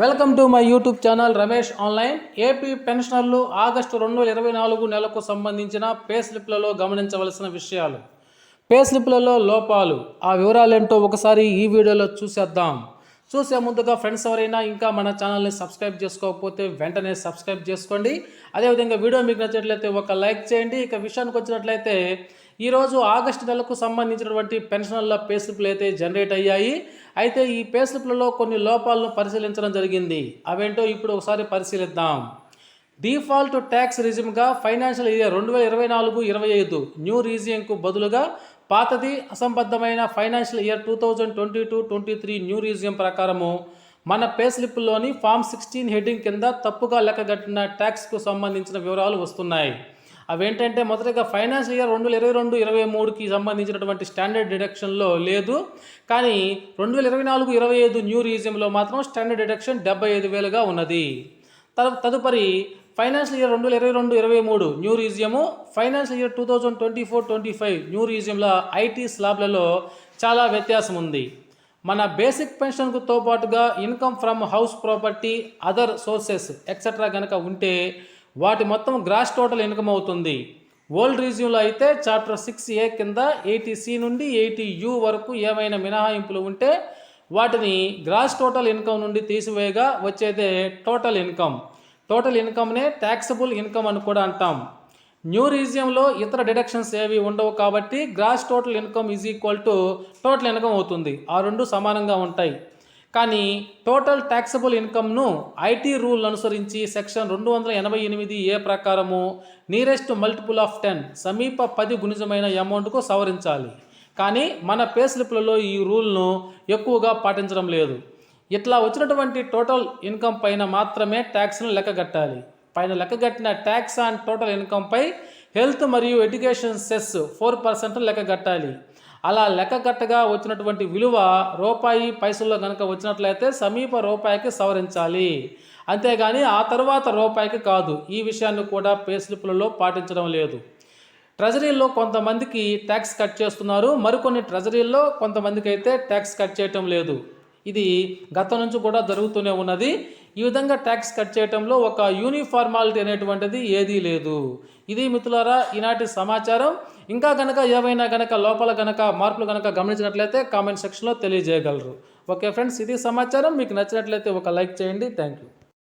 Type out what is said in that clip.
Welcome to my YouTube channel Ramesh online. AP పెన్షనర్లు August రెండు వేల ఇరవై నాలుగు నెలకు సంబంధించిన పే స్లిప్లలో గమనించవలసిన విషయాలు. పే స్లిప్లలో లోపాలు. ఆ వివరాలేంటో ఒకసారి ఈ వీడియోలో చూసేద్దాం. చూసే ముందుగా ఫ్రెండ్స్ ఎవరైనా ఇంకా మన ఛానల్ని సబ్స్క్రైబ్ చేసుకోకపోతే వెంటనే సబ్స్క్రైబ్ చేసుకోండి. అదేవిధంగా వీడియో మీకు నచ్చినట్లయితే ఒక లైక్ చేయండి. ఇక విషయానికి వచ్చినట్లయితే ఈరోజు ఆగస్టు నెలకు సంబంధించినటువంటి పెన్షనర్ల పే స్లిప్లు అయితే జనరేట్ అయ్యాయి. అయితే ఈ పే స్లిప్లలో కొన్ని లోపాలను పరిశీలించడం జరిగింది. అవేంటో ఇప్పుడు ఒకసారి పరిశీలిద్దాం. డిఫాల్ట్ ట్యాక్స్ రిజిమ్గా ఫైనాన్షియల్ ఇయర్ రెండు వేల ఇరవై నాలుగు ఇరవై ఐదు న్యూ రీజియంకు బదులుగా పాతది అసంబద్ధమైన financial year two thousand twenty two twenty three new regime ప్రకారము మన పే స్లిప్లోని ఫామ్ సిక్స్టీన్ హెడ్డింగ్ కింద తప్పుగా లెక్కగట్టిన ట్యాక్స్కు సంబంధించిన వివరాలు వస్తున్నాయి. అవేంటంటే మొదటగా ఫైనాన్స్ ఇయర్ రెండు వేల ఇరవై రెండు ఇరవై మూడుకి సంబంధించినటువంటి స్టాండర్డ్ డిడక్షన్లో లేదు. కానీ రెండు వేల ఇరవై నాలుగు ఇరవై ఐదు న్యూ రీజియంలో మాత్రం స్టాండర్డ్ డిడక్షన్ డెబ్బై ఐదు వేలుగా ఉన్నది. తదుపరి ఫైనాన్షియల్ ఇయర్ రెండు వేల ఇరవై రెండు ఇరవై మూడు new regime. Financial year two thousand twenty four twenty five new రీజియంల IT స్లాబ్లలో చాలా వ్యత్యాసం ఉంది. మన బేసిక్ పెన్షన్కుతో పాటుగా income from house property other sources etcetera కనుక ఉంటే వాటి మొత్తం గ్రాస్ టోటల్ ఇన్కమ్ అవుతుంది. ఓల్డ్ రీజియంలో అయితే చాప్టర్ సిక్స్ ఏ కింద ఎయిటీ సి నుండి ఎయిటీ యూ వరకు ఏమైనా మినహాయింపులు ఉంటే వాటిని గ్రాస్ టోటల్ ఇన్కమ్ నుండి తీసివేయగా వచ్చేదే టోటల్ ఇన్కమ్. టోటల్ ఇన్కమ్నే ట్యాక్సబుల్ ఇన్కమ్ అని కూడా అంటాం. న్యూ రీజియంలో ఇతర డిడక్షన్స్ ఏవి ఉండవు కాబట్టి gross total income is equal to total income అవుతుంది. ఆ రెండు సమానంగా ఉంటాయి. కానీ టోటల్ ట్యాక్సబుల్ ఇన్కమ్ను ఐటీ రూల్ అనుసరించి సెక్షన్ రెండు వందల ఎనభై ఎనిమిది ఏ ప్రకారము నీరెస్ట్ మల్టిపుల్ ఆఫ్ టెన్ సమీప పది గుణిజమైన అమౌంట్కు సవరించాలి. కానీ మన పే స్లిప్లలో ఈ రూల్ను ఎక్కువగా పాటించడం లేదు. ఇట్లా వచ్చినటువంటి టోటల్ ఇన్కమ్ పైన మాత్రమే ట్యాక్స్ను లెక్కగట్టాలి పైన లెక్కగట్టిన ట్యాక్స్ ఆన్ టోటల్ ఇన్కమ్పై హెల్త్ మరియు ఎడ్యుకేషన్ సెస్ ఫోర్ పర్సెంట్ లెక్కగట్టాలి అలా లెక్కగట్టగా వచ్చినటువంటి విలువ రూపాయి పైసల్లో కనుక వచ్చినట్లయితే సమీప రూపాయికి సవరించాలి. అంతేగాని ఆ తర్వాత రూపాయికి కాదు. ఈ విషయాన్ని కూడా పే స్లిప్లలో పాటించడం లేదు. ట్రెజరీలో కొంతమందికి ట్యాక్స్ కట్ చేస్తున్నారు. మరికొన్ని ట్రెజరీల్లో కొంతమందికి అయితే ట్యాక్స్ కట్ చేయటం లేదు. ఇది గతం నుంచి కూడా జరుగుతూనే ఉన్నది. ఈ విధంగా ట్యాక్స్ కట్ చేయటంలో ఒక యూనిఫార్మాలిటీ అనేటువంటిది ఏదీ లేదు. ఇది మిత్రులారా ఈనాటి సమాచారం. ఇంకా కనుక ఏవైనా కనుక లోపల కనుక మార్పులు కనుక గమనించినట్లయితే కామెంట్ సెక్షన్లో తెలియజేయగలరు. ఓకే ఫ్రెండ్స్ ఇది సమాచారం. మీకు నచ్చినట్లయితే ఒక లైక్ చేయండి. Thank you.